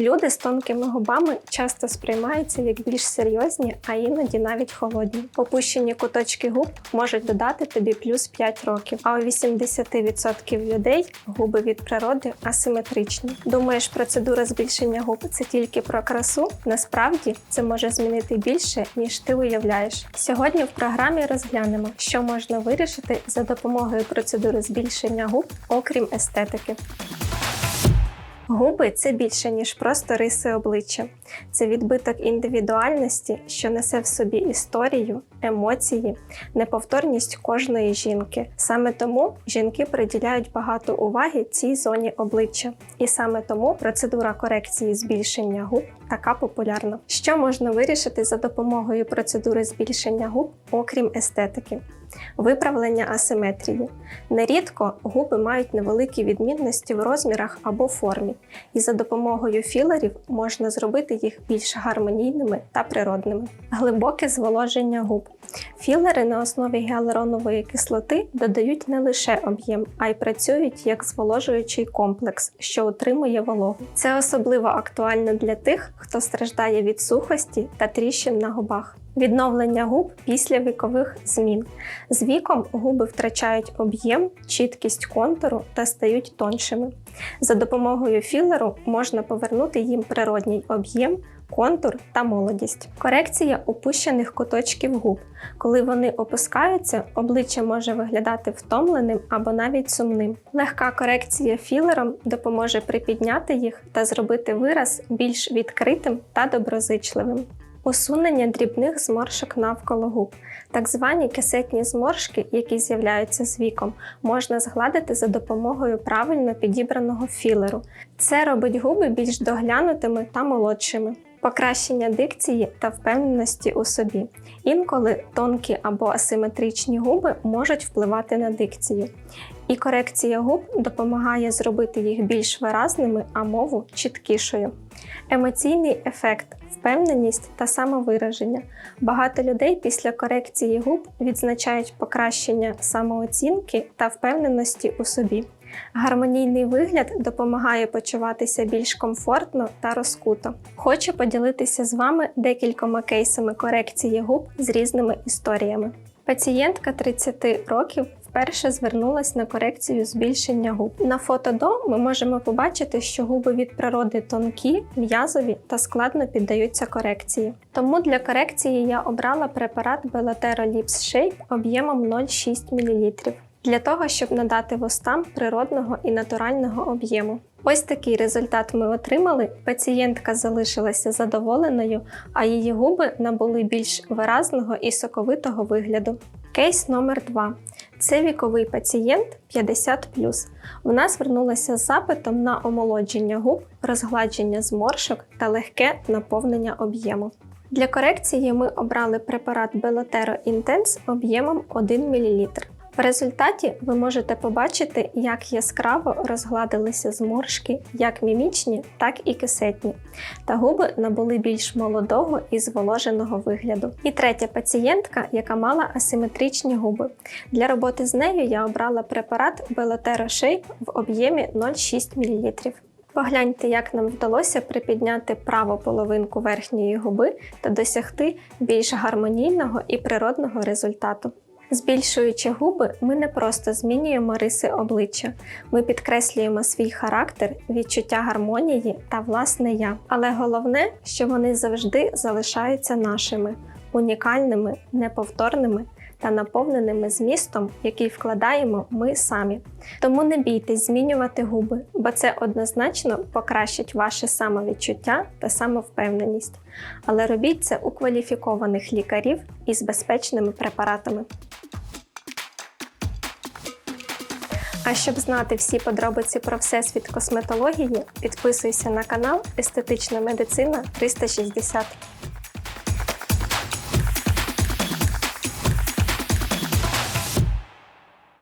Люди з тонкими губами часто сприймаються як більш серйозні, а іноді навіть холодні. Опущені куточки губ можуть додати тобі плюс 5 років, а у 80% людей губи від природи асиметричні. Думаєш, процедура збільшення губ це тільки про красу? Насправді це може змінити більше, ніж ти уявляєш. Сьогодні в програмі розглянемо, що можна вирішити за допомогою процедури збільшення губ, окрім естетики. Губи це більше, ніж просто риси обличчя. Це відбиток індивідуальності, що несе в собі історію, емоції, неповторність кожної жінки. Саме тому жінки приділяють багато уваги цій зоні обличчя. І саме тому процедура корекції збільшення губ така популярна. Що можна вирішити за допомогою процедури збільшення губ, окрім естетики? Виправлення асиметрії. Нерідко губи мають невеликі відмінності в розмірах або формі, і за допомогою філерів можна зробити їх більш гармонійними та природними. Глибоке зволоження губ. Філери на основі гіалуронової кислоти додають не лише об'єм, а й працюють як зволожуючий комплекс, що утримує вологу. Це особливо актуально для тих, хто страждає від сухості та тріщин на губах. Відновлення губ після вікових змін. З віком губи втрачають об'єм, чіткість контуру та стають тоншими. За допомогою філеру можна повернути їм природній об'єм, контур та молодість. Корекція опущених куточків губ. Коли вони опускаються, обличчя може виглядати втомленим або навіть сумним. Легка корекція філером допоможе припідняти їх та зробити вираз більш відкритим та доброзичливим. Усунення дрібних зморшок навколо губ. Так звані кисетні зморшки, які з'являються з віком, можна згладити за допомогою правильно підібраного філеру. Це робить губи більш доглянутими та молодшими. Покращення дикції та впевненості у собі. Інколи тонкі або асиметричні губи можуть впливати на дикцію. І корекція губ допомагає зробити їх більш виразними, а мову чіткішою. Емоційний ефект, впевненість та самовираження. Багато людей після корекції губ відзначають покращення самооцінки та впевненості у собі. Гармонійний вигляд допомагає почуватися більш комфортно та розкуто. Хочу поділитися з вами декількома кейсами корекції губ з різними історіями. Пацієнтка 30 років вперше звернулась на корекцію збільшення губ. На фото до ми можемо побачити, що губи від природи тонкі, м'язові та складно піддаються корекції. Тому для корекції я обрала препарат Belotero Lips Shape об'ємом 0,6 мл для того, щоб надати вустам природного і натурального об'єму. Ось такий результат ми отримали. Пацієнтка залишилася задоволеною, а її губи набули більш виразного і соковитого вигляду. Кейс номер 2 це віковий пацієнт 50. Вона звернулася з запитом на омолодження губ, розгладження зморшок та легке наповнення об'єму. Для корекції ми обрали препарат Belotero Intense об'ємом 1 мл. В результаті ви можете побачити, як яскраво розгладилися зморшки, як мімічні, так і кисетні, та губи набули більш молодого і зволоженого вигляду. І третя пацієнтка, яка мала асиметричні губи. Для роботи з нею я обрала препарат Belotero Shape в об'ємі 0,6 мл. Погляньте, як нам вдалося припідняти праву половинку верхньої губи та досягти більш гармонійного і природного результату. Збільшуючи губи, ми не просто змінюємо риси обличчя, ми підкреслюємо свій характер, відчуття гармонії та власне я. Але головне, що вони завжди залишаються нашими, унікальними, неповторними та наповненими змістом, який вкладаємо ми самі. Тому не бійтесь змінювати губи, бо це однозначно покращить ваше самовідчуття та самовпевненість. Але робіть це у кваліфікованих лікарів із безпечними препаратами. А щоб знати всі подробиці про всесвіт косметології, підписуйся на канал Естетична медицина 360.